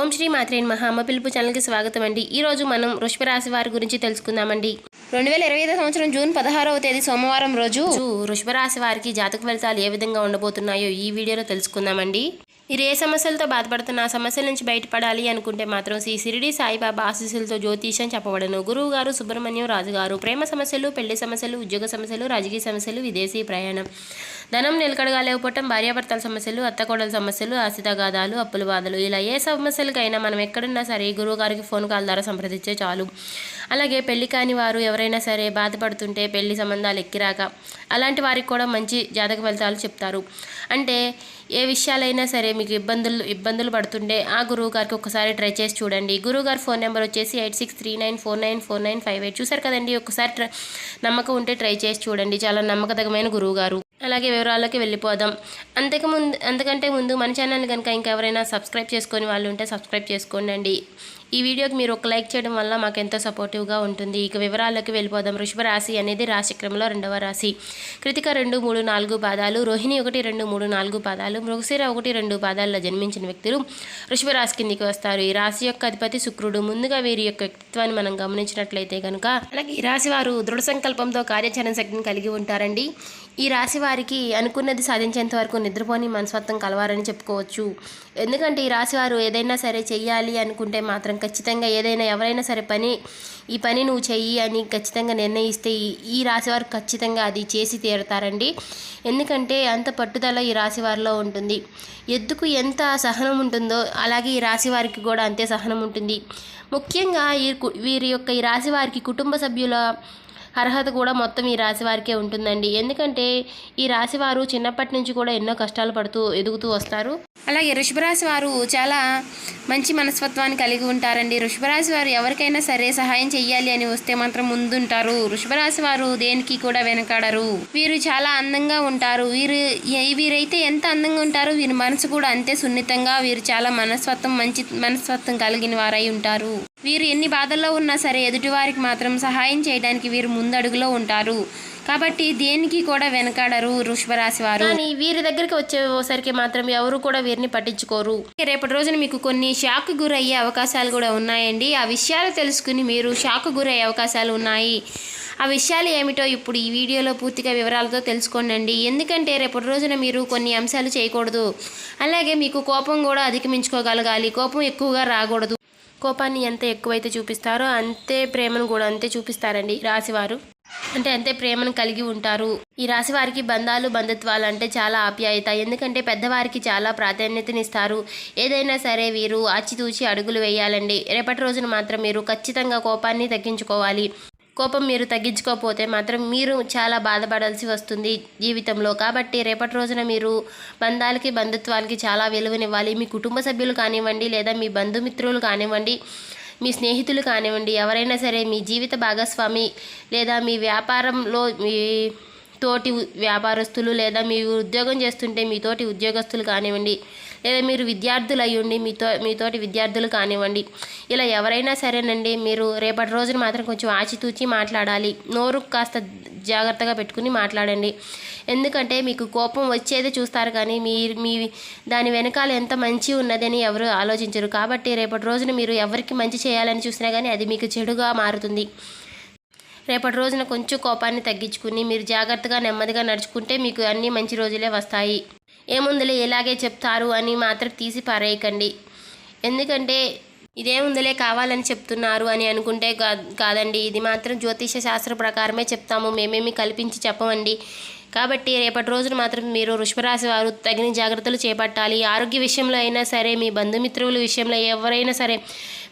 ఓం శ్రీ మాత్రేన్ మహా అమ్మ పిలుపు ఛానల్కి స్వాగతం అండి. ఈ రోజు మనం వృషభ రాశి వారి గురించి తెలుసుకుందామండి. రెండు వేల ఇరవై ఐదు సంవత్సరం జూన్ పదహారవ తేదీ సోమవారం రోజు. వృషభ రాశి వారికి జాతక ఫలితాలు ఏ విధంగా ఉండబోతున్నాయో ఈ వీడియోలో తెలుసుకుందామండి. మీరు ఏ సమస్యలతో బాధపడుతున్న ఆ సమస్యల నుంచి బయటపడాలి అనుకుంటే మాత్రం శ్రీ సిరిడి సాయిబాబా ఆశీస్సులతో జ్యోతిషం చెప్పబడను. గురువు గారు సుబ్రహ్మణ్యం రాజు గారు ప్రేమ సమస్యలు పెళ్ళి సమస్యలు ఉద్యోగ సమస్యలు రాజకీయ సమస్యలు విదేశీ ప్రయాణం. ధనం నిలకడగా లేకపోవటం భార్యాభర్తల సమస్యలు అత్తకోడల సమస్యలు ఆశితగాదాలు అప్పుల బాధలు ఇలా ఏ సమస్యలకైనా మనం ఎక్కడున్నా సరే గురువు గారికి ఫోన్ కాల్ ద్వారా సంప్రదించే చాలు. అలాగే పెళ్ళి కాని వారు ఎవరైనా సరే బాధపడుతుంటే పెళ్ళి సంబంధాలు ఎక్కిరాక అలాంటి వారికి కూడా మంచి జాతక ఫలితాలు చెప్తారు. అంటే ఏ విషయాలైనా సరే మీకు ఇబ్బందులు ఇబ్బందులు పడుతుంటే ఆ గురువు గారికి ఒకసారి ట్రై చేసి చూడండి. గురువు గారి ఫోన్ నెంబర్ వచ్చేసి eight six three nine four nine four nine five eight. చూసారు కదండి? ఒకసారి నమ్మకం ఉంటే ట్రై చేసి చూడండి. చాలా నమ్మకతగమైన గురువు గారు అలాగే వివరాల్లోకి వెళ్ళిపోదాం. అంతకు ముందు అంతకంటే ముందు మన ఛానల్ కనుక ఇంకా ఎవరైనా సబ్స్క్రైబ్ చేసుకొని వాళ్ళు ఉంటే సబ్స్క్రైబ్ చేసుకోండి ఈ వీడియోకి మీరు ఒక లైక్ చేయడం వల్ల మాకు ఎంతో సపోర్టివ్గా ఉంటుంది. ఇక వివరాల్లోకి వెళ్ళిపోదాం. వృషభ రాశి అనేది రాశిక్రమంలో రెండవ రాశి. కృతిక రెండు మూడు నాలుగు పాదాలు రోహిణి ఒకటి రెండు మూడు నాలుగు పాదాలు మృగశిర ఒకటి రెండు పాదాల్లో జన్మించిన వ్యక్తులు వృషభ రాశి కిందికి వస్తారు. ఈ రాశి యొక్క అధిపతి శుక్రుడు. ముందుగా వీరి యొక్క వ్యక్తిత్వాన్ని మనం గమనించినట్లయితే కనుక అలాగే ఈ రాశి వారు దృఢ సంకల్పంతో కార్యాచరణ శక్తిని కలిగి ఉంటారండి. ఈ రాశి వారికి అనుకున్నది సాధించేంత వరకు నిద్రపోని మనస్వత్వం కలవారని చెప్పుకోవచ్చు. ఎందుకంటే ఈ రాశివారు ఏదైనా సరే చెయ్యాలి అనుకుంటే మాత్రం ఖచ్చితంగా ఏదైనా ఎవరైనా సరే పని ఈ పని నువ్వు చెయ్యి అని ఖచ్చితంగా నిర్ణయిస్తే ఈ- రాశివారు రాశి ఖచ్చితంగా అది చేసి తీరుతారండి. ఎందుకంటే అంత పట్టుదల ఈ రాశి వారిలో ఉంటుంది. ఎద్దుకు ఎంత సహనం ఉంటుందో అలాగే ఈ రాశి వారికి కూడా అంతే సహనం ఉంటుంది. ముఖ్యంగా ఈ కు- వీరి యొక్క ఈ రాశి వారికి కుటుంబ సభ్యుల అర్హత కూడా మొత్తం ఈ రాశి వారికే ఉంటుందండి. ఎందుకంటే ఈ రాశి వారు చిన్నప్పటి నుంచి కూడా ఎన్నో కష్టాలు పడుతూ ఎదుగుతూ వస్తారు. అలాగే వృషభరాశి వారు చాలా మంచి మనస్తత్వాన్ని కలిగి ఉంటారండి. వృషభరాశి వారు ఎవరికైనా సరే సహాయం చెయ్యాలి అని వస్తే మాత్రం ముందుంటారు. వృషభరాశి వారు దేనికి కూడా వెనకాడరు. వీరు చాలా అందంగా ఉంటారు. వీరు వీరైతే ఎంత అందంగా ఉంటారో వీరి మనసు కూడా అంతే సున్నితంగా వీరు చాలా మనస్తత్వం మంచి మనస్తత్వం కలిగిన వారై ఉంటారు. వీరు ఎన్ని బాధల్లో ఉన్నా సరే ఎదుటివారికి మాత్రం సహాయం చేయడానికి వీరు ముందడుగులో ఉంటారు. కాబట్టి దేనికి కూడా వెనకాడరు వృషభరాశి వారు కానీ వీరి దగ్గరికి వచ్చేసరికి మాత్రం ఎవరు కూడా వీరిని పట్టించుకోరు. రేపటి రోజున మీకు కొన్ని షాక్ గురయ్యే అవకాశాలు కూడా ఉన్నాయండి. ఆ విషయాలు తెలుసుకుని మీరు షాక్ గురయ్యే అవకాశాలు ఉన్నాయి. ఆ విషయాలు ఏమిటో ఇప్పుడు ఈ వీడియోలో పూర్తిగా వివరాలతో తెలుసుకోండి ఎందుకంటే రేపటి రోజున మీరు కొన్ని అంశాలు చేయకూడదు. అలాగే మీకు కోపం కూడా అధిగమించుకోగలగాలి. కోపం ఎక్కువగా రాకూడదు. కోపాన్ని ఎంత ఎక్కువైతే చూపిస్తారో అంతే ప్రేమను కూడా అంతే చూపిస్తారండి రాశివారు. అంటే అంతే ప్రేమను కలిగి ఉంటారు. ఈ రాశి వారికి బంధాలు బంధుత్వాలు అంటే చాలా ఆప్యాయత. ఎందుకంటే పెద్దవారికి చాలా ప్రాధాన్యతనిస్తారు. ఏదైనా సరే వీరు ఆచితూచి అడుగులు వేయాలండి. రేపటి రోజున మాత్రం మీరు ఖచ్చితంగా కోపాన్ని తగ్గించుకోవాలి. కోపం మీరు తగ్గించుకోకపోతే మాత్రం మీరు చాలా బాధపడాల్సి వస్తుంది జీవితంలో. కాబట్టి రేపటి రోజున మీరు బంధాలకి బంధుత్వాలకి చాలా విలువనివ్వాలి. మీ కుటుంబ సభ్యులు కానివ్వండి లేదా మీ బంధుమిత్రులు కానివ్వండి మీ స్నేహితులు కానివ్వండి ఎవరైనా సరే మీ జీవిత భాగస్వామి లేదా మీ వ్యాపారంలో మీ తోటి వ్యాపారస్తులు లేదా మీ ఉద్యోగం చేస్తుంటే మీ తోటి ఉద్యోగస్తులు కానివ్వండి లేదా మీరు విద్యార్థులు అయ్యుండి మీతో మీతోటి విద్యార్థులు కానివ్వండి. ఇలా ఎవరైనా సరేనండి మీరు రేపటి రోజున మాత్రం కొంచెం ఆచితూచి మాట్లాడాలి. నోరు కాస్త జాగ్రత్తగా పెట్టుకుని మాట్లాడండి. ఎందుకంటే మీకు కోపం వచ్చేది చూస్తారు కానీ మీ మీ దాని వెనకాల ఎంత మంచి ఉన్నదని ఎవరు ఆలోచించరు. కాబట్టి రేపటి రోజున మీరు ఎవరికి మంచి చేయాలని చూసినా కానీ అది మీకు చెడుగా మారుతుంది. రేపటి రోజున కొంచెం కోపాన్ని తగ్గించుకుని మీరు జాగ్రత్తగా నెమ్మదిగా నడుచుకుంటే మీకు అన్ని మంచి రోజులే వస్తాయి. ఏముందిలే ఇలాగే చెప్తారు అని మాత్రం తీసి పారేయకండి. ఎందుకంటే ఇదేముందిలే కావాలని చెప్తున్నారు అని అనుకుంటే కా- కాదండి. ఇది మాత్రం జ్యోతిష శాస్త్ర ప్రకారమే చెప్తాము. మేమేమి కల్పించి చెప్పమండి. కాబట్టి రేపటి రోజున మాత్రం మీరు వృషభరాశి వారు తగిన జాగ్రత్తలు చేపట్టాలి. ఆరోగ్య విషయంలో అయినా సరే మీ బంధుమిత్రుల విషయంలో ఎవరైనా సరే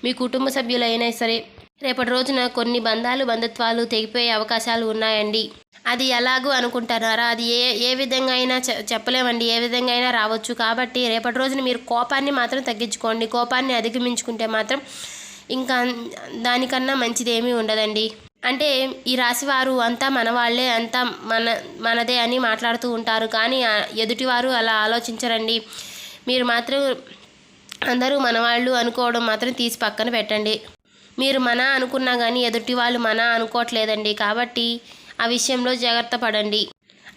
మీ కుటుంబ సభ్యులైనా సరే రేపటి రోజున కొన్ని బంధాలు బంధుత్వాలు తెగిపోయే అవకాశాలు ఉన్నాయండి. అది ఎలాగూ అనుకుంటున్నారా? అది ఏ ఏ విధంగా అయినా చెప్పలేమండి. ఏ విధంగా అయినా రావచ్చు. కాబట్టి రేపటి రోజున మీరు కోపాన్ని మాత్రం తగ్గించుకోండి. కోపాన్ని అధిగమించుకుంటే మాత్రం ఇంకా దానికన్నా మంచిది ఏమీ ఉండదండి. అంటే ఈ రాశివారు అంతా మనవాళ్ళే అంతా మన మనదే అని మాట్లాడుతూ ఉంటారు. కానీ ఎదుటివారు అలా ఆలోచించరండి. మీరు మాత్రం అందరూ మనవాళ్ళు అనుకోవడం మాత్రం తీసి పక్కన పెట్టండి. మీరు మన అనుకున్నా కానీ ఎదుటి వాళ్ళు మన అనుకోవట్లేదండి. కాబట్టి ఆ విషయంలో జాగ్రత్త పడండి.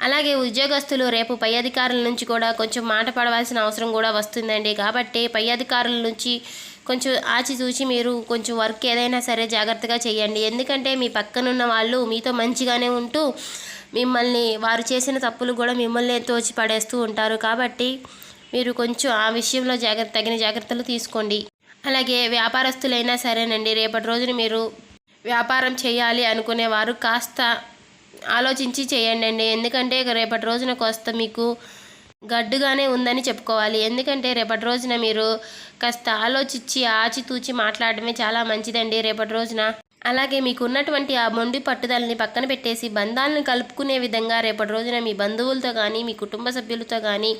అలాగే ఉద్యోగస్తులు రేపు పై అధికారుల నుంచి కూడా కొంచెం మాట పడవలసిన అవసరం కూడా వస్తుందండి. కాబట్టి పై అధికారుల నుంచి కొంచెం ఆచితూచి మీరు కొంచెం వర్క్ ఏదైనా సరే జాగ్రత్తగా చేయండి. ఎందుకంటే మీ పక్కనున్న వాళ్ళు మీతో మంచిగానే ఉంటూ మిమ్మల్ని వారు చేసిన తప్పులు కూడా మిమ్మల్ని తోచి పడేస్తూ ఉంటారు. కాబట్టి మీరు కొంచెం ఆ విషయంలో జాగ్రత్త తగిన జాగ్రత్తలు తీసుకోండి. అలాగే వ్యాపారస్తులైనా సరేనండి. రేపటి రోజున మీరు వ్యాపారం చేయాలి అనుకునేవారు కాస్త ఆలోచించి చేయండి అండి ఎందుకంటే రేపటి రోజున కొస్త మీకు గడ్డుగానే ఉందని చెప్పుకోవాలి. ఎందుకంటే రేపటి రోజున మీరు కాస్త ఆలోచించి ఆచితూచి మాట్లాడడమే చాలా మంచిదండి రేపటి రోజున. అలాగే మీకు ఉన్నటువంటి ఆ మొండి పట్టుదలని పక్కన పెట్టేసి బంధాలను కలుపుకునే విధంగా రేపటి రోజున మీ బంధువులతో కానీ మీ కుటుంబ సభ్యులతో కానీ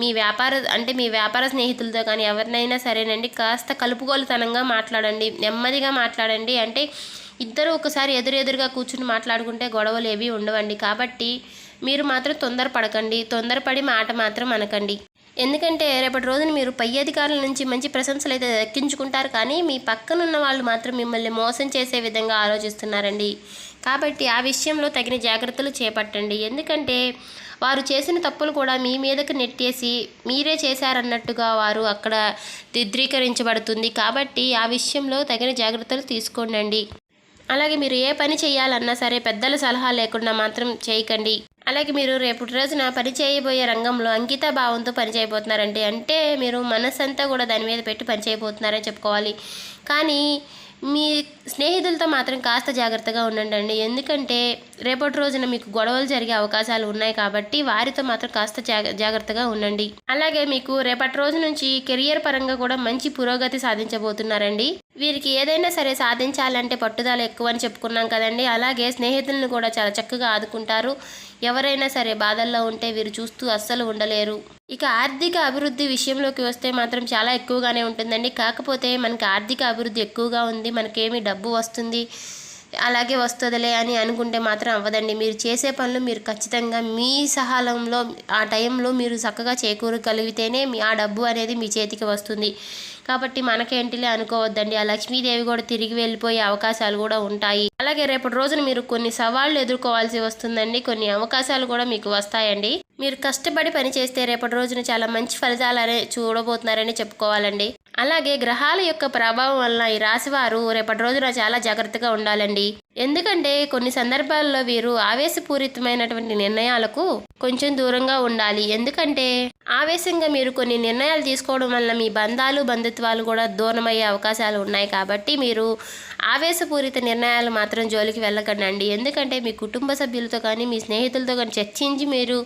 మీ వ్యాపార అంటే మీ వ్యాపార స్నేహితులతో కానీ ఎవరినైనా సరేనండి కాస్త కలుపుగోలుతనంగా మాట్లాడండి. నెమ్మదిగా మాట్లాడండి. అంటే ఇద్దరు ఒకసారి ఎదురెదురుగా కూర్చుని మాట్లాడుకుంటే గొడవలు ఏవి ఉండవండి. కాబట్టి మీరు మాత్రం తొందరపడకండి. తొందరపడి మాట మాత్రం అనకండి. ఎందుకంటే రేపటి రోజున మీరు పై అధికారుల నుంచి మంచి ప్రశంసలు అయితే దక్కించుకుంటారు. కానీ మీ పక్కనున్న వాళ్ళు మాత్రం మిమ్మల్ని మోసం చేసే విధంగా ఆలోచిస్తున్నారండి. కాబట్టి ఆ విషయంలో తగిన జాగ్రత్తలు చేపట్టండి. ఎందుకంటే వారు చేసిన తప్పులు కూడా మీ మీదకి నెట్టేసి మీరే చేశారన్నట్టుగా వారు అక్కడ చిత్రీకరించబడుతుంది కాబట్టి ఆ విషయంలో తగిన జాగ్రత్తలు తీసుకోండి అలాగే మీరు ఏ పని చేయాలన్నా సరే పెద్దల సలహా లేకుండా మాత్రం చేయకండి. అలాగే మీరు రేపటి రోజున పని చేయబోయే రంగంలో అంకిత భావంతో పనిచేయబోతున్నారండి అంటే మీరు మనసంతా కూడా దాని మీద పెట్టి పని చేయబోతున్నారని చెప్పుకోవాలి. కానీ మీ స్నేహితులతో మాత్రం కాస్త జాగ్రత్తగా ఉండండి ఎందుకంటే రేపటి రోజున మీకు గొడవలు జరిగే అవకాశాలు ఉన్నాయి కాబట్టి వారితో మాత్రం కాస్త జాగ్రత్తగా ఉండండి. అలాగే మీకు రేపటి రోజు నుంచి కెరియర్ పరంగా కూడా మంచి పురోగతి సాధించబోతున్నారండి. వీరికి ఏదైనా సరే సాధించాలంటే పట్టుదల ఎక్కువ అని చెప్పుకున్నాం కదండి. అలాగే స్నేహితులను కూడా చాలా చక్కగా ఆదుకుంటారు. ఎవరైనా సరే బాధల్లో ఉంటే వీరు చూస్తూ అస్సలు ఉండలేరు. ఇక ఆర్థిక అభివృద్ధి విషయంలోకి వస్తే మాత్రం చాలా ఎక్కువగానే ఉంటుందండి. కాకపోతే మనకి ఆర్థిక అభివృద్ధి ఎక్కువగా ఉంది మనకేమి డబ్బు వస్తుంది అలాగే వస్తుందిలే అని అనుకుంటే మాత్రం అవ్వదండి. మీరు చేసే పనులు మీరు ఖచ్చితంగా మీ సహాలంలో ఆ టైంలో మీరు చక్కగా చేకూరగలిగితేనే మీ ఆ డబ్బు అనేది మీ చేతికి వస్తుంది. కాబట్టి మనకేంటిలే అనుకోవద్దండి. ఆ లక్ష్మీదేవి కూడా తిరిగి వెళ్ళిపోయే అవకాశాలు కూడా ఉంటాయి. అలాగే రేపటి రోజున మీరు కొన్ని సవాళ్ళు ఎదుర్కోవాల్సి వస్తుందండి. కొన్ని అవకాశాలు కూడా మీకు వస్తాయండి. మీరు కష్టపడి పని చేస్తే రేపటి రోజున చాలా మంచి ఫలితాలు అనే చూడబోతున్నారని చెప్పుకోవాలండి. అలాగే గ్రహాల యొక్క ప్రభావం వలన ఈ రాశివారు రేపటి రోజున చాలా జాగ్రత్తగా ఉండాలండి. ఎందుకంటే కొన్ని సందర్భాల్లో వీరు ఆవేశపూరితమైనటువంటి నిర్ణయాలకు కొంచెం దూరంగా ఉండాలి. ఎందుకంటే ఆవేశంగా మీరు కొన్ని నిర్ణయాలు తీసుకోవడం వల్ల మీ బంధాలు బంధుత్వాలు కూడా దూరమయ్యే అవకాశాలు ఉన్నాయి కాబట్టి మీరు ఆవేశపూరిత నిర్ణయాలు మాత్రం జోలికి వెళ్ళకండి ఎందుకంటే మీ కుటుంబ సభ్యులతో కానీ మీ స్నేహితులతో కానీ చర్చించి మీరు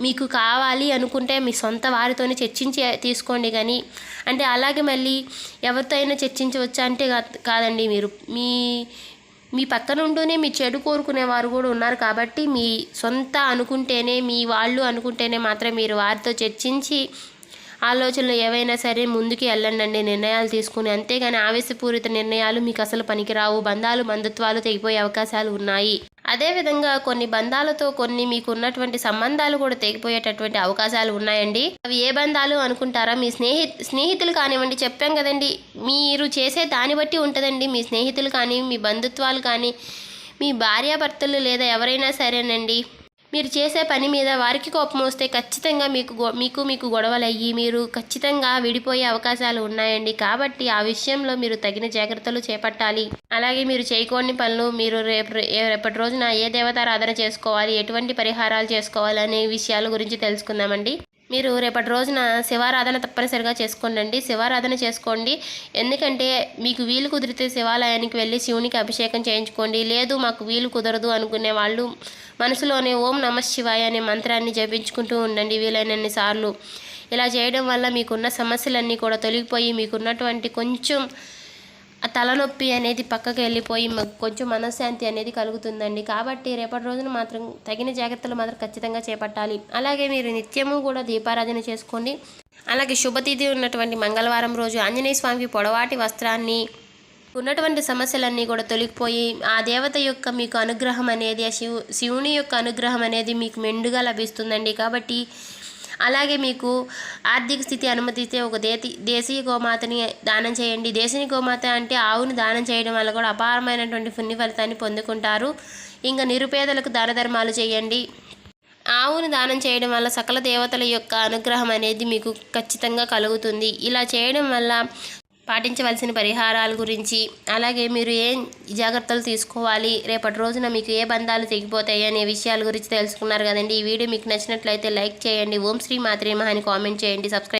మీకు కావాలి అనుకుంటే మీ సొంత వారితోనే చర్చించి తీసుకోండి కానీ అంటే అలాగే మళ్ళీ ఎవరితో అయినా చర్చించవచ్చా అంటే కాదండి. మీరు మీ మీ పక్కనుంటూనే మీ చెడు కోరుకునే వారు కూడా ఉన్నారు కాబట్టి మీ సొంత అనుకుంటేనే మీ వాళ్ళు అనుకుంటేనే మాత్రం మీరు వారితో చర్చించి ఆలోచనలు ఏవైనా సరే ముందుకు వెళ్ళండి నిర్ణయాలు తీసుకుని. అంతేగాని ఆవేశపూరిత నిర్ణయాలు మీకు అసలు పనికిరావు. బంధాలు బంధుత్వాలు తెగిపోయే అవకాశాలు ఉన్నాయి. అదేవిధంగా కొన్ని బంధాలతో కొన్ని మీకు ఉన్నటువంటి సంబంధాలు కూడా తెగిపోయేటటువంటి అవకాశాలు ఉన్నాయండి. అవి ఏ బంధాలు అనుకుంటారా? మీ స్నేహి స్నేహితులు కానివ్వండి చెప్పాం కదండి. మీరు చేసే దాన్ని బట్టి ఉంటుందండి. మీ స్నేహితులు కానీ మీ బంధుత్వాలు కానీ మీ భార్యాభర్తలు లేదా ఎవరైనా సరేనండి. మీరు చేసే పని మీద వారికి కోపం వస్తే ఖచ్చితంగా మీకు మీకు మీకు గొడవలు అయ్యి మీరు ఖచ్చితంగా విడిపోయే అవకాశాలు ఉన్నాయండి. కాబట్టి ఆ విషయంలో మీరు తగిన జాగ్రత్తలు చేపట్టాలి. అలాగే మీరు చేయకూడని పనులు మీరు రేపు రేపటి రోజున ఏ దేవతారాధన చేసుకోవాలి ఎటువంటి పరిహారాలు చేసుకోవాలి అనే విషయాల గురించి తెలుసుకుందామండి. మీరు రేపటి రోజున శివారాధన తప్పనిసరిగా చేసుకోండి శివారాధన చేసుకోండి. ఎందుకంటే మీకు వీలు కుదిరితే శివాలయానికి వెళ్ళి శివునికి అభిషేకం చేయించుకోండి. లేదు మాకు వీలు కుదరదు అనుకునే వాళ్ళు మనసులోనే ఓం నమ శివాయ అనే మంత్రాన్ని జపించుకుంటూ ఉండండి వీలైనన్ని సార్లు. ఇలా చేయడం వల్ల మీకున్న సమస్యలన్నీ కూడా తొలగిపోయి మీకున్నటువంటి కొంచెం తలనొప్పి అనేది పక్కకి వెళ్ళిపోయి కొంచెం మనశ్శాంతి అనేది కలుగుతుందండి. కాబట్టి రేపటి రోజున మాత్రం తగిన జాగ్రత్తలు మాత్రం ఖచ్చితంగా చేపట్టాలి. అలాగే మీరు నిత్యము కూడా దీపారాధన చేసుకోండి. అలాగే శుభతిథి ఉన్నటువంటి మంగళవారం రోజు ఆంజనేయ స్వామికి పొడవాటి వస్త్రాన్ని ఉన్నటువంటి సమస్యలన్నీ కూడా తొలగిపోయి ఆ దేవత యొక్క మీకు అనుగ్రహం అనేది ఆ శివు శివుని యొక్క అనుగ్రహం అనేది మీకు మెండుగా లభిస్తుందండి. కాబట్టి అలాగే మీకు ఆర్థిక స్థితి అనుమతిస్తే ఒక దేతి దేశీయ గోమాతని దానం చేయండి. దేశీయ గోమాత అంటే ఆవును దానం చేయడం వల్ల కూడా అపారమైనటువంటి పుణ్య ఫలితాన్ని పొందుకుంటారు. ఇంకా నిరుపేదలకు దాన ధర్మాలు చేయండి. ఆవును దానం చేయడం వల్ల సకల దేవతల యొక్క అనుగ్రహం అనేది మీకు ఖచ్చితంగా కలుగుతుంది. ఇలా చేయడం వల్ల పాటించవలసిన పరిహారాల గురించి. అలాగే మీరు ఏం జాగ్రత్తలు తీసుకోవాలి? రేపటి రోజున మీకు ఏ బంధాలు తెగిపోతాయి అనే విషయాల గురించి తెలుసుకున్నారు కదండి. ఈ వీడియో మీకు నచ్చినట్లయితే లైక్ చేయండి. ఓం శ్రీ మాత్రే మహాని కామెంట్ చేయండి. సబ్స్క్రైబ్